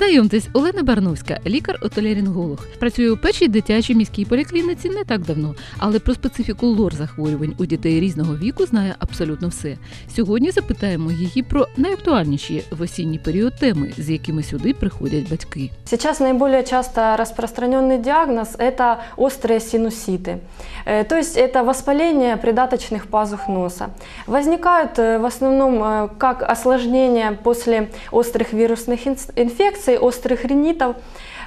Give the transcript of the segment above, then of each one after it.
Знайомтесь, Олена Барновська, лікар-отоляринголог. Працює у першій дитячій міській поліклініці не так давно, але про специфіку лор захворювань у дітей різного віку знає абсолютно все. Сьогодні запитаємо її про найактуальніші в осінній період теми, з якими сюди приходять батьки. Сейчас наиболее часто распространенный диагноз – это острые синуситы. Э, То есть это воспаление придаточных пазух носа. Возникают э, в основном э, как осложнения после острых вирусных инс- инфекций, острых ринитов,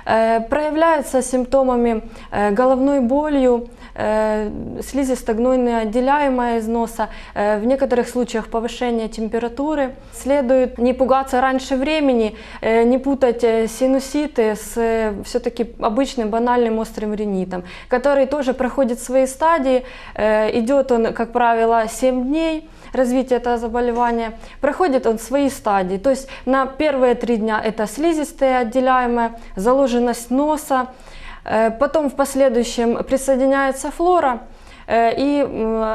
Э, проявляются симптомами э, головной болью, э, слизисто-гнойное отделяемое из носа, в некоторых случаях повышение температуры. Следует не пугаться раньше времени, не путать синуситы с все-таки обычным банальным острым ринитом, который тоже проходит свои стадии. Идет он, как правило, 7 дней развития этого заболевания. Проходит он свои стадии. То есть на первые три дня это слизистое отделяемое, заложенность носа. Э, Потом в последующем присоединяется флора. э, И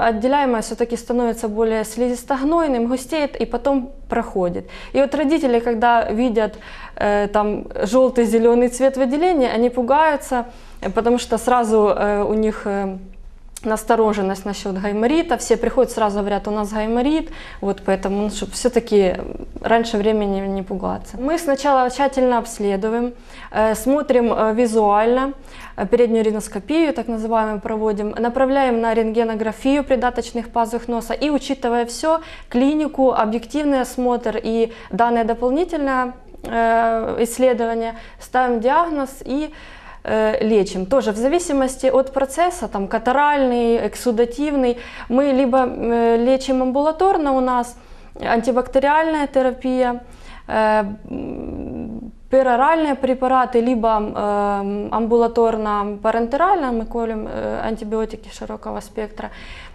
отделяемое все-таки становится более слизистогнойным, густеет и потом проходит. И вот родители, когда видят э, там желтый, зеленый цвет выделения, они пугаются, потому что сразу у них настороженность насчет гайморита. Все приходят сразу говорят, у нас гайморит, вот поэтому, ну, чтобы все-таки раньше времени не пугаться. Мы сначала тщательно обследуем, э, смотрим э, визуально, э, переднюю риноскопию, так называемую, проводим, направляем на рентгенографию придаточных пазух носа и, учитывая все, клинику, объективный осмотр и данное дополнительное исследование, ставим диагноз и лечим. Тоже в зависимости от процесса, там катаральный, эксудативный, мы либо э, лечим амбулаторно у нас, антибактериальная терапия, э, пероральные препараты, либо э, амбулаторно-парентерально, мы колем э, антибиотики широкого спектра.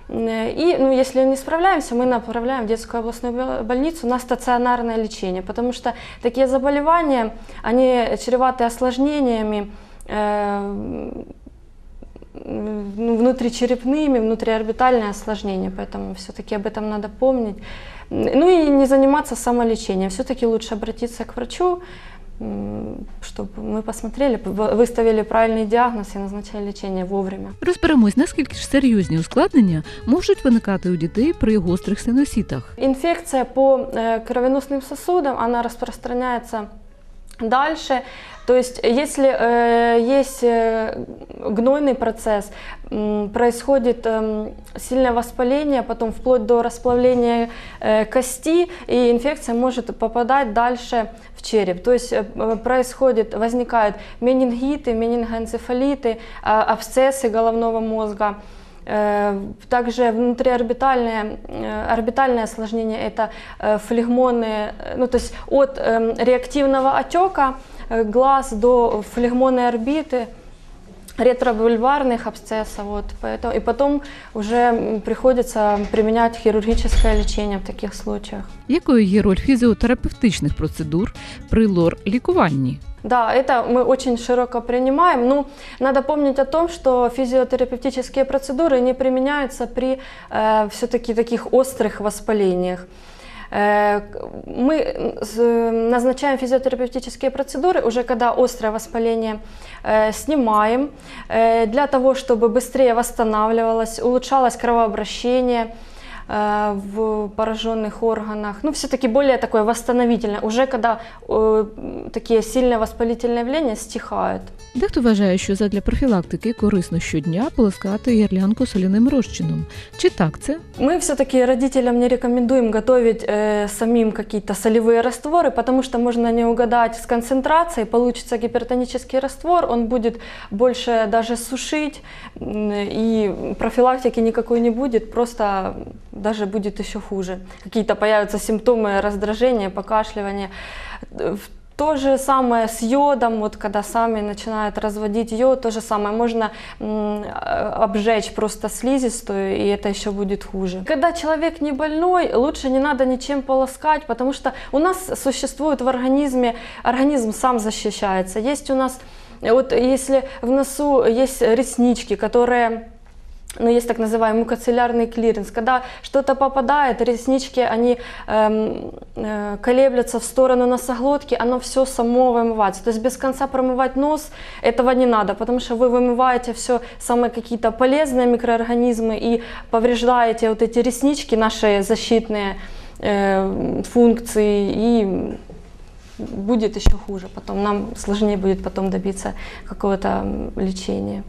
Э, И, ну, если не справляемся, мы направляем в детскую областную бо- больницу на стационарное лечение, потому что такие заболевания, они чреваты осложнениями, э, внутричерепными, внутриорбитальные осложнения, поэтому все-таки об этом надо помнить. М, Ну и не заниматься самолечением, все-таки лучше обратиться к врачу, м, чтобы мы посмотрели, в- выставили правильный диагноз и назначили лечение вовремя. Розберемось, наскільки ж серйозні ускладнення можуть виникати у дітей при гострих синусітах. Инфекция по э, кровеносным сосудам, она распространяется дальше. То есть, если э, есть э, гнойный процесс, м, происходит эм, сильное воспаление, потом вплоть до расплавления э, кости, и инфекция может попадать дальше в череп. То есть э, происходит, возникают менингиты, менингоэнцефалиты, а, абсцессы головного мозга. Э, Также внутриорбитальное э, орбитальное осложнение – это э, флегмоны, э, ну то есть от эм, реактивного отека э, глаз до флегмонной орбиты, ретробульбарных абсцессов. Вот, поэтому, и потом уже м, приходится применять хирургическое лечение в таких случаях. Якою є роль фізіотерапевтичних процедур при лор-лікуванні? Да, это мы очень широко принимаем. Ну, надо помнить о том, что физиотерапевтические процедуры не применяются при э, все-таки таких острых воспалениях. Э, Мы назначаем физиотерапевтические процедуры уже когда острое воспаление э, снимаем, э, для того, чтобы быстрее восстанавливалось, улучшалось кровообращение в пораженных органах. Ну, все-таки более такое восстановительное, уже когда э, м, такие сильные воспалительные явления стихают. Дехто вважає, що задля профілактики корисно щодня полоскати ярлянку соляним розчином. Чи так це? Мы все-таки родителям не рекомендуем готовить э, самим какие-то солевые растворы, потому что можно не угадать с концентрацией, получится гипертонический раствор, он будет больше даже сушить, м, и профилактики никакой не будет, просто даже будет еще хуже. Какие-то появятся симптомы раздражения, покашливания. Э, То же самое с йодом, вот когда сами начинают разводить йод, то же самое, можно э, обжечь просто слизистую, и это еще будет хуже. Когда человек не больной, лучше не надо ничем полоскать, потому что у нас существует в организме, организм сам защищается. Есть у нас, вот если в носу есть реснички, которые ну, есть так называемый мукоциллярный клиренс, когда что-то попадает, реснички, они эм, э, колеблются в сторону носоглотки, оно все само вымывается. То есть без конца промывать нос этого не надо, потому что вы вымываете все самые какие-то полезные микроорганизмы и повреждаете вот эти реснички, наши защитные э, функции, и будет еще хуже. Потом нам сложнее будет потом добиться какого-то лечения.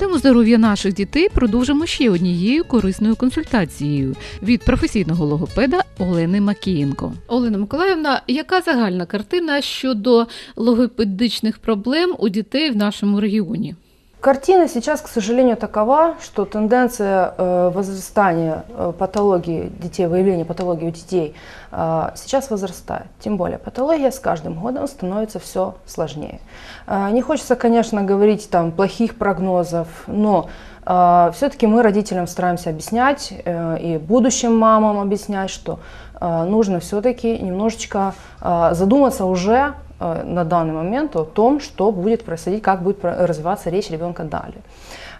Тему здоров'я наших дітей продовжимо ще однією корисною консультацією від професійного логопеда Олени Макієнко. Олена Миколаївна, яка загальна картина щодо логопедичних проблем у дітей в нашому регіоні? Картина сейчас, к сожалению, такова, что тенденция э, возрастания э, патологии детей, выявления патологии у детей э, сейчас возрастает. Тем более патология с каждым годом становится все сложнее. Не хочется, конечно, говорить там плохих прогнозов, но все-таки мы родителям стараемся объяснять и будущим мамам объяснять, что нужно все-таки немножечко задуматься уже на данный момент о том, что будет происходить, как будет развиваться речь ребенка далее.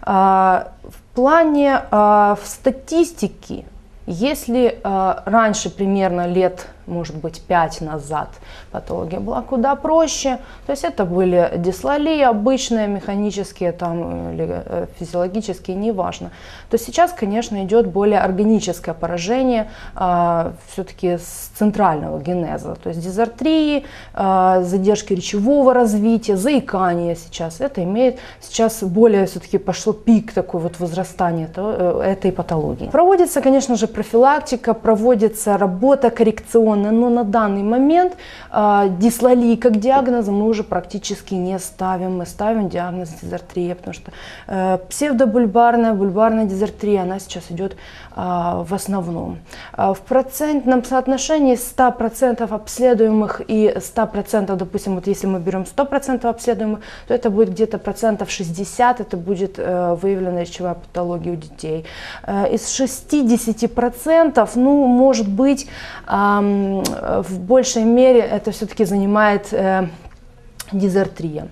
А, в плане а, в статистики, если а, раньше примерно лет может быть, 5 назад патология была куда проще. То есть это были дислалии обычные, механические там, или э, физиологические, неважно. То сейчас, конечно, идет более органическое поражение а, все-таки с центрального генеза. То есть дизартрии, а, задержки речевого развития, заикания сейчас. Это имеет сейчас более все-таки пошло пик такой вот возрастания э, этой патологии. Проводится, конечно же, профилактика, проводится работа коррекционная определенно, но на данный момент э, дислалии как диагноза мы уже практически не ставим. Мы ставим диагноз дизартрия, потому что э, псевдобульбарная, бульбарная дизартрия, она сейчас идет э, в основном. Э, в процентном соотношении 100% обследуемых и 100%, допустим, вот если мы берем 100% обследуемых, то это будет где-то процентов 60, это будет э, выявлена речевая патология у детей. Э, из 60%, ну, может быть, э, в большей мере это все-таки занимает э, дизартрия.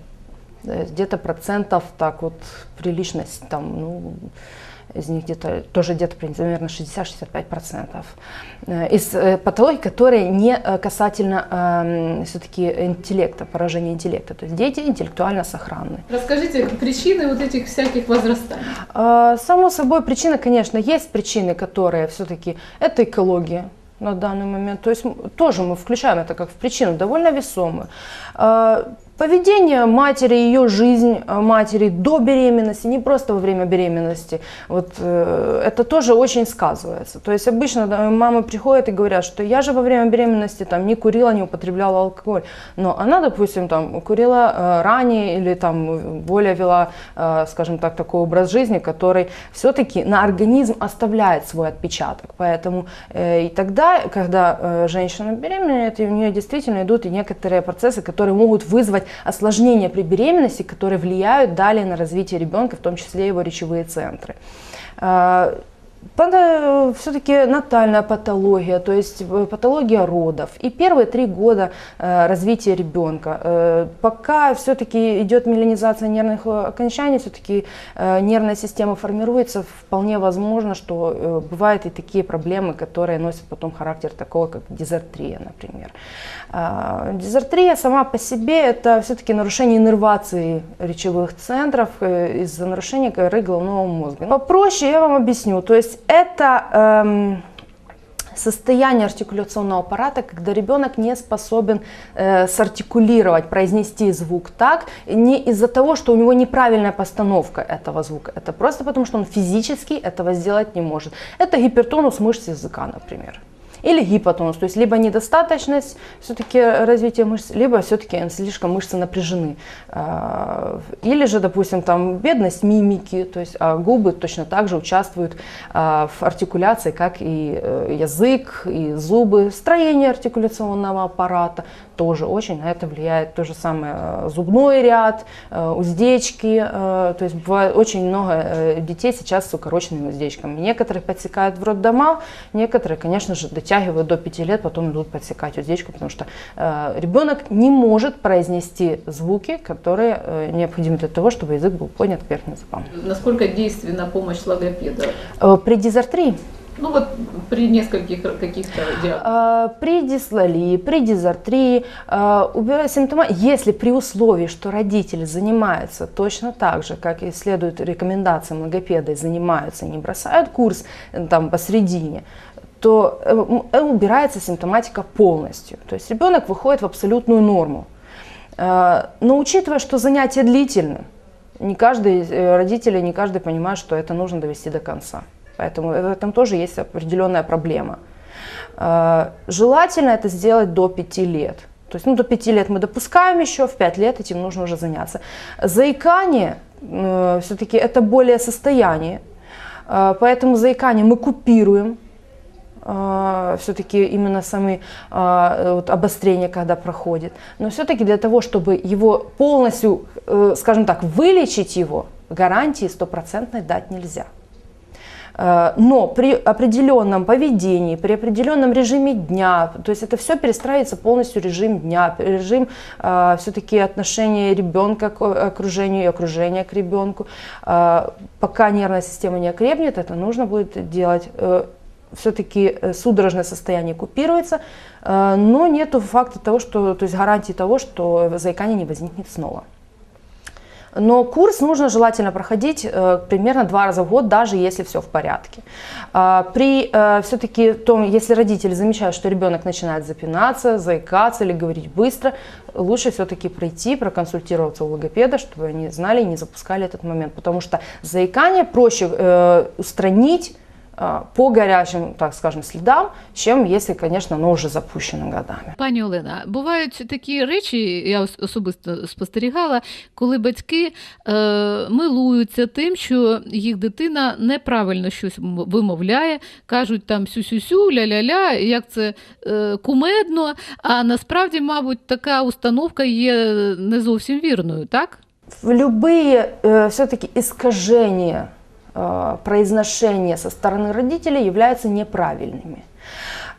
Где-то процентов так вот приличность там, ну, из них где-то тоже где-то примерно 60-65 процентов э, из э, патологий, которые не касательно э, все-таки интеллекта, поражения интеллекта. То есть дети интеллектуально сохранны. Расскажите причины вот этих всяких возрастаний. Само собой, причины, конечно, есть причины, которые все-таки это экология на данный момент. То есть тоже мы включаем это как в причину довольно весомую. Поведение матери, ее жизнь э, матери до беременности, не просто во время беременности, вот э, это тоже очень сказывается. То есть обычно мамы приходят и говорят, что я же во время беременности там не курила, не употребляла алкоголь, но она, допустим, там курила э, ранее или там более вела, скажем так, такой образ жизни, который все-таки на организм оставляет свой отпечаток. Поэтому и тогда, когда женщина беременеет, у нее действительно идут и некоторые процессы, которые могут вызвать осложнения при беременности, которые влияют далее на развитие ребенка, в том числе его речевые центры. А, все-таки натальная патология, то есть э, патология родов. И первые три года э, развития ребенка. Э, пока все-таки идет меланизация нервных окончаний, все-таки нервная система формируется, вполне возможно, что бывают и такие проблемы, которые носят потом характер такого, как дизартрия, например. А, дизартрия сама по себе это все-таки нарушение иннервации речевых центров из-за нарушения коры головного мозга. Попроще я вам объясню. То есть это эм, состояние артикуляционного аппарата, когда ребенок не способен э, сартикулировать, произнести звук так, не из-за того, что у него неправильная постановка этого звука, это просто потому, что он физически этого сделать не может. Это гипертонус мышц языка, например или гипотонус, то есть либо недостаточность все-таки развития мышц, либо все-таки слишком мышцы напряжены. А, или же, допустим, там бедность мимики, то есть а губы точно так же участвуют а, в артикуляции, как и э, язык, и зубы, строение артикуляционного аппарата, тоже очень на это влияет то же самое э, зубной ряд, э, уздечки, э, то есть бывает очень много детей сейчас с укороченными уздечками. Некоторые подсекают в роддома, некоторые, конечно же, дотягивают до 5 лет, потом идут подсекать уздечку, потому что ребенок не может произнести звуки, которые необходимы для того, чтобы язык был поднят к верхним зубам. Насколько действенна помощь логопеда? При дизартрии ну вот при нескольких каких-то диагнозах. А, при дислалии, при дизартрии, а, убирая симптомы, если при условии, что родители занимаются точно так же, как и следует рекомендациям логопеда, и занимаются, не бросают курс э, там посредине, то э, э, убирается симптоматика полностью. То есть ребенок выходит в абсолютную норму. А, но учитывая, что занятия длительны, не каждый родители, не каждый понимает, что это нужно довести до конца. Поэтому в этом тоже есть определенная проблема. А, желательно это сделать до 5 лет. То есть ну, до 5 лет мы допускаем еще, в 5 лет этим нужно уже заняться. Заикание э, все-таки это более состояние. Э, поэтому заикание мы купируем. Э, все-таки именно сами э, вот, обострение, когда проходит. Но все-таки для того, чтобы его полностью, э, скажем так, вылечить его, гарантии стопроцентной дать нельзя. Э, но при определенном поведении, при определенном режиме дня, то есть это все перестраивается полностью режим дня, режим э, все-таки отношения ребенка к окружению и окружения к ребенку. Э, пока нервная система не окрепнет, это нужно будет делать. Э, все-таки э, судорожное состояние купируется, э, но нет факта того, что, то есть гарантии того, что заикание не возникнет снова. Но курс нужно желательно проходить э, примерно два раза в год, даже если все в порядке. Э, при э, все-таки том, если родители замечают, что ребенок начинает запинаться, заикаться или говорить быстро, лучше все-таки пройти, проконсультироваться у логопеда, чтобы они знали и не запускали этот момент. Потому что заикание проще э, устранить а, по гарячим, так скажем, слідам, чим якщо, звісно, воно вже запущено годами. Пані Олена, бувають такі речі, я особисто спостерігала, коли батьки е, милуються тим, що їх дитина неправильно щось вимовляє, кажуть там сю-сю-сю, ля-ля-ля, як це е, кумедно. А насправді, мабуть, така установка є не зовсім вірною, так? В любые э, все-таки искажения Э, произношения со стороны родителей являются неправильными.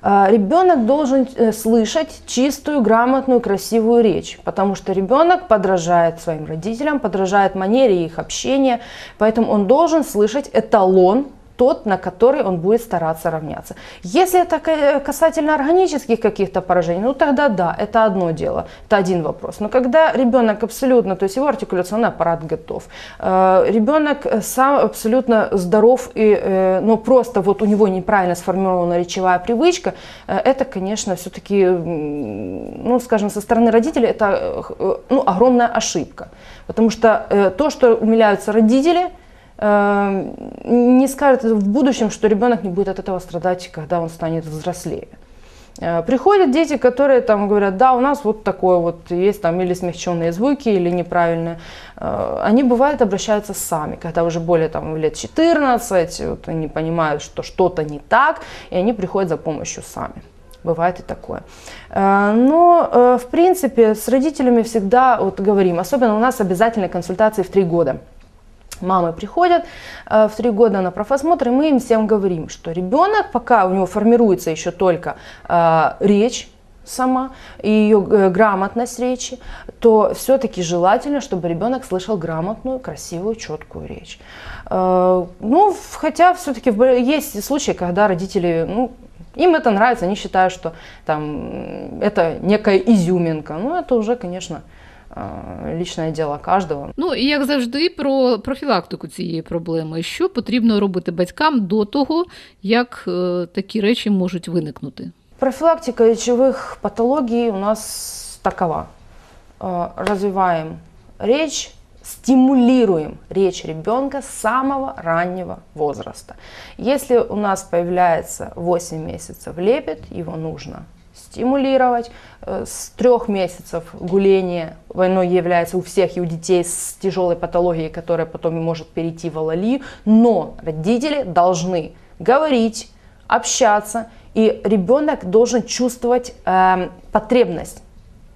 Э, ребенок должен э, слышать чистую, грамотную, красивую речь, потому что ребенок подражает своим родителям, подражает манере их общения, поэтому он должен слышать эталон тот, на который он будет стараться равняться. Если это касательно органических каких-то поражений, ну тогда да, это одно дело, это один вопрос. Но когда ребенок абсолютно, то есть его артикуляционный аппарат готов, э, ребенок сам абсолютно здоров, и, э, но просто вот у него неправильно сформирована речевая привычка, э, это, конечно, все-таки, ну скажем, со стороны родителей это ну, огромная ошибка. Потому что то, что умиляются родители, не скажет в будущем, что ребенок не будет от этого страдать, когда он станет взрослее. Э, приходят дети, которые там говорят, да, у нас вот такое вот есть там или смягченные звуки, или неправильные. Э, они бывают обращаются сами, когда уже более там лет 14, вот они понимают, что что-то не так, и они приходят за помощью сами. Бывает и такое. Э, но, в принципе, с родителями всегда вот говорим, особенно у нас обязательные консультации в три года мамы приходят э, в три года на профосмотр, и мы им всем говорим, что ребенок, пока у него формируется еще только э, речь, сама и ее э, грамотность речи, то все-таки желательно, чтобы ребенок слышал грамотную, красивую, четкую речь. Ну, хотя все-таки есть случаи, когда родители, ну, им это нравится, они считают, что там это некая изюминка. Ну, это уже, конечно, лічне діло кожного. Ну і як завжди, про профілактику цієї проблеми, що потрібно робити батькам до того, як е, такі речі можуть виникнути. Профилактика речевых патологий у нас такова. Е, Развиваем речь, стимулируем речь ребенка с самого раннего возраста. Если у нас появляется 8 месяцев лепет, его нужно стимулировать. Э, с трех месяцев гуления войной является у всех и у детей с тяжелой патологией, которая потом может перейти в алалию. Но родители должны говорить, общаться, и ребенок должен чувствовать э, потребность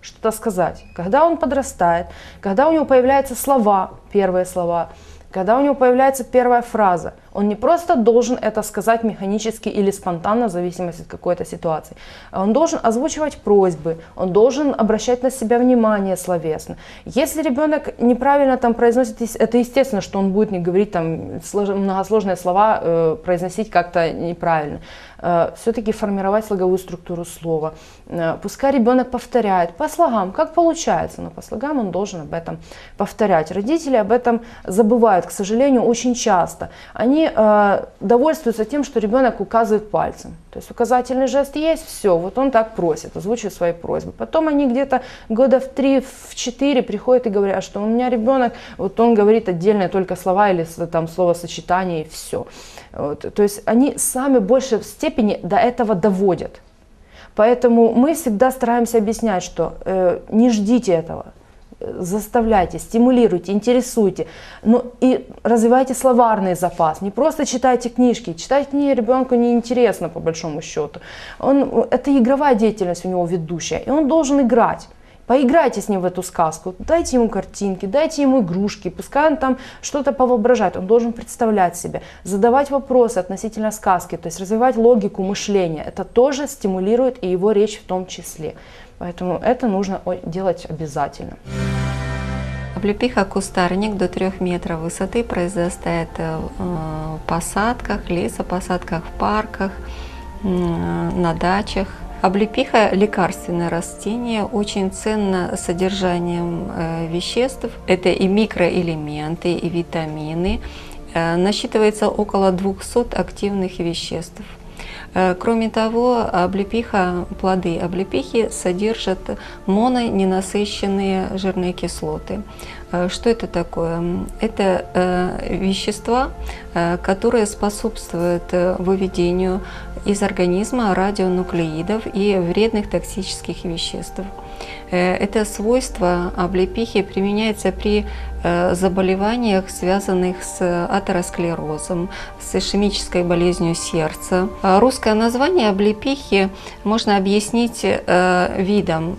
что-то сказать. Когда он подрастает, когда у него появляются слова, первые слова, когда у него появляется первая фраза, он не просто должен это сказать механически или спонтанно, в зависимости от какой-то ситуации. Он должен озвучивать просьбы, он должен обращать на себя внимание словесно. Если ребенок неправильно там произносит, это естественно, что он будет не говорить там многосложные слова, э, произносить как-то неправильно. Э, все-таки формировать слоговую структуру слова. Э, пускай ребенок повторяет по слогам, как получается, но по слогам он должен об этом повторять. Родители об этом забывают, к сожалению, очень часто. Они э, довольствуются тем, что ребенок указывает пальцем. То есть указательный жест есть, все, вот он так просит, озвучивает свои просьбы. Потом они где-то года в три, в четыре приходят и говорят, что у меня ребенок, вот он говорит отдельные только слова или там словосочетания и все. Вот. То есть они сами в большей степени до этого доводят. Поэтому мы всегда стараемся объяснять, что э, не ждите этого, заставляйте, стимулируйте, интересуйте, ну и развивайте словарный запас. Не просто читайте книжки, читать книги ребенку неинтересно по большому счету. Он, это игровая деятельность у него ведущая, и он должен играть. Поиграйте с ним в эту сказку, дайте ему картинки, дайте ему игрушки, пускай он там что-то повоображает, он должен представлять себе, задавать вопросы относительно сказки, то есть развивать логику мышления. Это тоже стимулирует и его речь в том числе. Поэтому это нужно делать обязательно. Облепиха кустарник до 3 метров высоты произрастает э, в посадках, лесопосадках, в парках, на дачах, Облепиха – лекарственное растение, очень ценно содержанием э, веществ. Это и микроэлементы, и витамины. Э, насчитывается около 200 активных веществ. Э, кроме того, облепиха, плоды облепихи содержат мононенасыщенные жирные кислоты. Что это такое? Это вещества, которые способствуют выведению из организма радионуклеидов и вредных токсических веществ. Э, это свойство облепихи применяется при э, заболеваниях, связанных с атеросклерозом, с ишемической болезнью сердца. Русское название облепихи можно объяснить э, видом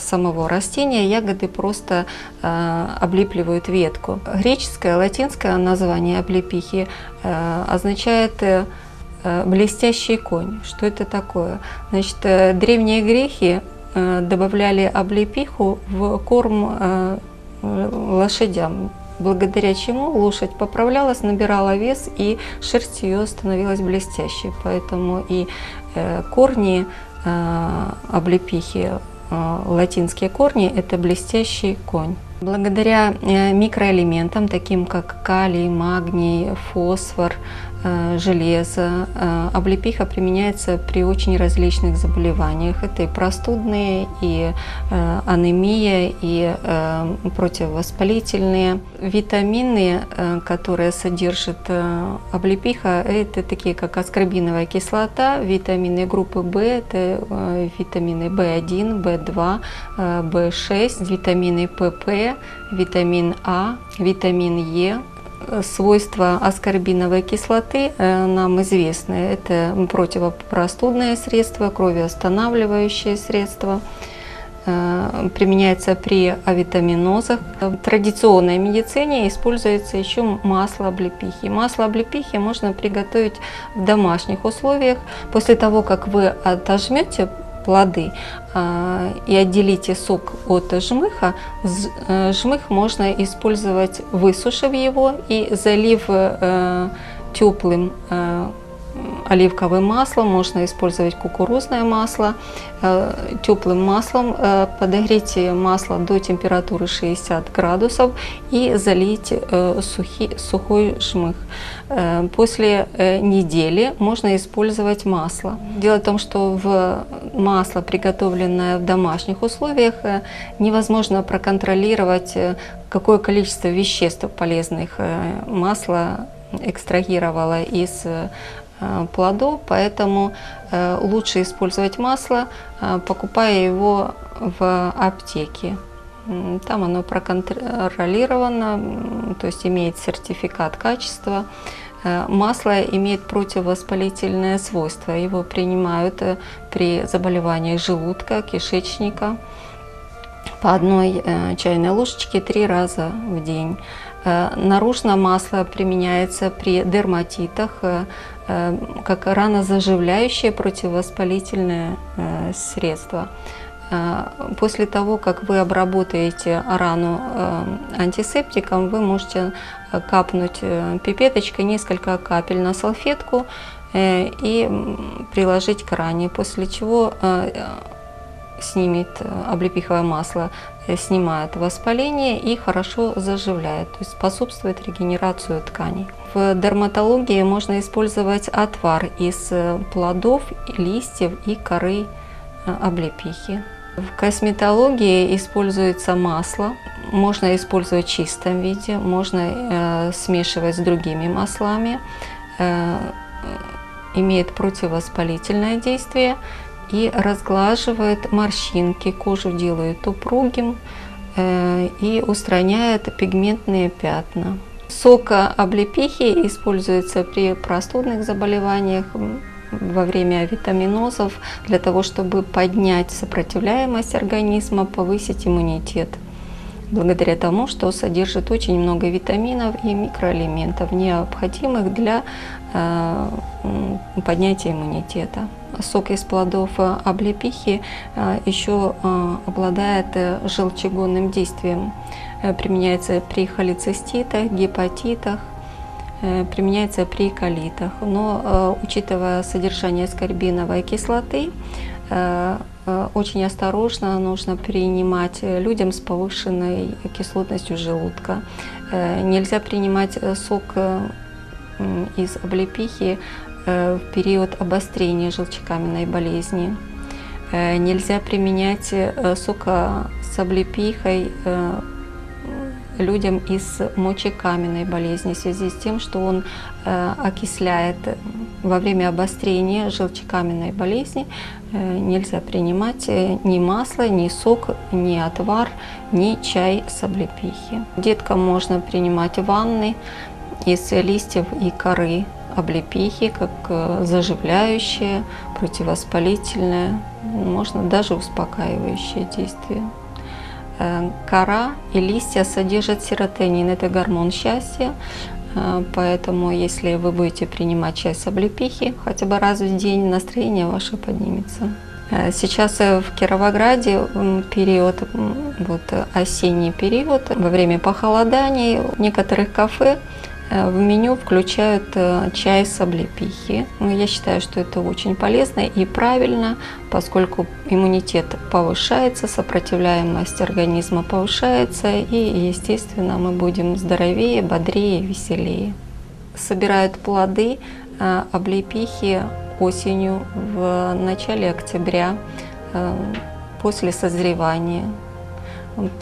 самого растения. Ягоды просто облипливают ветку. Греческое, латинское название облепихи означает Э, блестящий конь. Что это такое? Значит, э, древние грехи э, добавляли облепиху в корм лошадям, благодаря чему лошадь поправлялась, набирала вес и шерсть ее становилась блестящей. Поэтому и корни облепихи, латинские корни – это блестящий конь. Благодаря микроэлементам, таким как калий, магний, фосфор, Э, железо. Э, облепиха применяется при очень различных заболеваниях. Это и простудные, и э, анемия, и противовоспалительные. Витамины, которые содержит облепиха, это такие как аскорбиновая кислота, витамины группы В, это витамины В1, В2, В6, витамины ПП, витамин А, витамин Е, свойства аскорбиновой кислоты э, нам известны. Это противопростудное средство, кровоостанавливающее средство. Э, применяется при авитаминозах. В традиционной медицине используется еще масло облепихи. Масло облепихи можно приготовить в домашних условиях. После того, как вы отожмете плоды. А, и отделите сок от жмыха, э, жмых можно использовать, высушив его и залив э, теплым э, оливковым маслом, можно использовать кукурузное масло. Э, Теплым маслом э, подогреть масло до температуры 60 градусов и залить э, сухий, сухой жмых. После недели можно использовать масло. Дело в том, что в масло, приготовленное в домашних условиях, невозможно проконтролировать, какое количество веществ полезных масло экстрагировало из плодов, поэтому э, лучше использовать масло, э, покупая его в аптеке. Там оно проконтролировано, то есть имеет сертификат качества. Масло имеет противовоспалительное свойство. Его принимают при заболеваниях желудка, кишечника. по одной э, чайной ложечке три раза в день. Э, наружное масло применяется при дерматитах э, э, как ранозаживляющее противовоспалительное средство. После того, как вы обработаете рану антисептиком, вы можете капнуть пипеточкой несколько капель на салфетку и приложить к ране, после чего снимет облепиховое масло, снимает воспаление и хорошо заживляет, то есть способствует регенерацию тканей. В дерматологии можно использовать отвар из э, плодов, листьев и коры э, облепихи. В косметологии используется масло. Можно использовать в чистом виде, можно э, смешивать с другими маслами. Э, имеет противовоспалительное действие и разглаживает морщинки, кожу делает упругим э, и устраняет пигментные пятна. Сок облепихи используется при простудных заболеваниях, во время витаминозов для того, чтобы поднять сопротивляемость организма, повысить иммунитет. Благодаря тому, что содержит очень много витаминов и микроэлементов, необходимых для поднятия иммунитета. Сок из плодов э, облепихи э, еще э, обладает э, желчегонным действием. Э, Применяется при холециститах, гепатитах, э, применяется при колитах. Но э, учитывая содержание аскорбиновой кислоты, э, э, очень осторожно нужно принимать э, людям с повышенной кислотностью желудка. Э, Нельзя принимать э, сок э, из облепихи э, в период обострения желчекаменной болезни. Э, Нельзя применять э, сок э, с облепихой людям из мочекаменной болезни в связи с тем, что он окисляет во время обострения желчекаменной болезни. нельзя принимать ни масло, ни сок, ни отвар, ни чай с облепихи. Деткам можно принимать ванны из листьев и коры облепихи, как э, заживляющее, противовоспалительное, можно даже успокаивающее действие. Э, Кора и листья содержат серотонин, это гормон счастья, Э, поэтому если вы будете принимать чай с облепихи хотя бы раз в день, настроение ваше поднимется. Сейчас в Кировограде период, вот осенний период, во время похолоданий в некоторых кафе в меню включают э, чай с облепихи. Ну, Я считаю, что это очень полезно и правильно, поскольку иммунитет повышается, сопротивляемость организма повышается, и, естественно, мы будем здоровее, бодрее, веселее. Собирают плоды э, облепихи осенью в начале октября э, после созревания.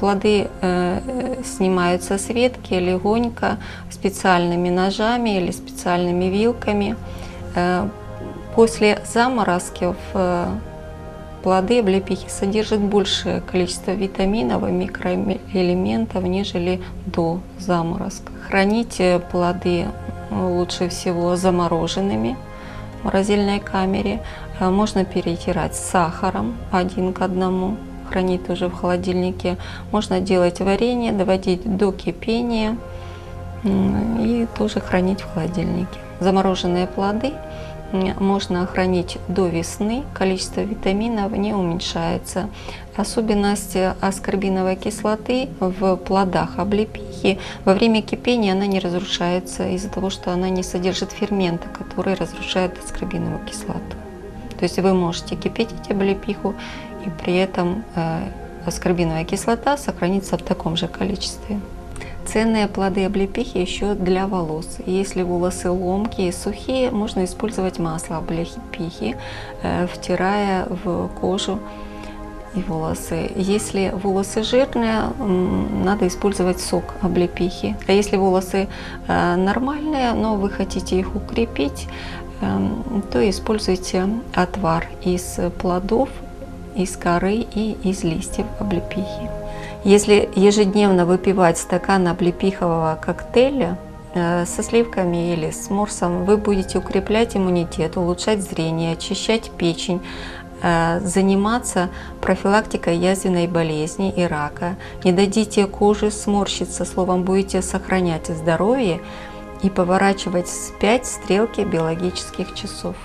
Плоды э, снимаются с ветки легонько специальными ножами или специальными вилками. Э, После заморозков э, плоды облепихи содержат большее количество витаминов и микроэлементов, нежели до заморозка. Хранить э, плоды э, лучше всего замороженными в морозильной камере. Э, Можно перетирать сахаром один к одному, хранить тоже в холодильнике. Можно делать варенье, доводить до кипения и тоже хранить в холодильнике. Замороженные плоды можно хранить до весны, количество витаминов не уменьшается. Особенность аскорбиновой кислоты в плодах облепихи во время кипения она не разрушается из-за того, что она не содержит фермента, который разрушает аскорбиновую кислоту. То есть вы можете кипятить облепиху, и при этом э, аскорбиновая кислота сохранится в таком же количестве. Ценные плоды облепихи еще для волос. Если волосы ломкие, сухие, можно использовать масло облепихи, э, втирая в кожу и волосы. Если волосы жирные, надо использовать сок облепихи. А если волосы э, нормальные, но вы хотите их укрепить, эм, то используйте отвар из плодов, из коры и из листьев облепихи. Если ежедневно выпивать стакан облепихового коктейля э, со сливками или с морсом, вы будете укреплять иммунитет, улучшать зрение, очищать печень, э, заниматься профилактикой язвенной болезни и рака. Не дадите коже сморщиться, словом, будете сохранять здоровье и поворачивать вспять стрелки биологических часов.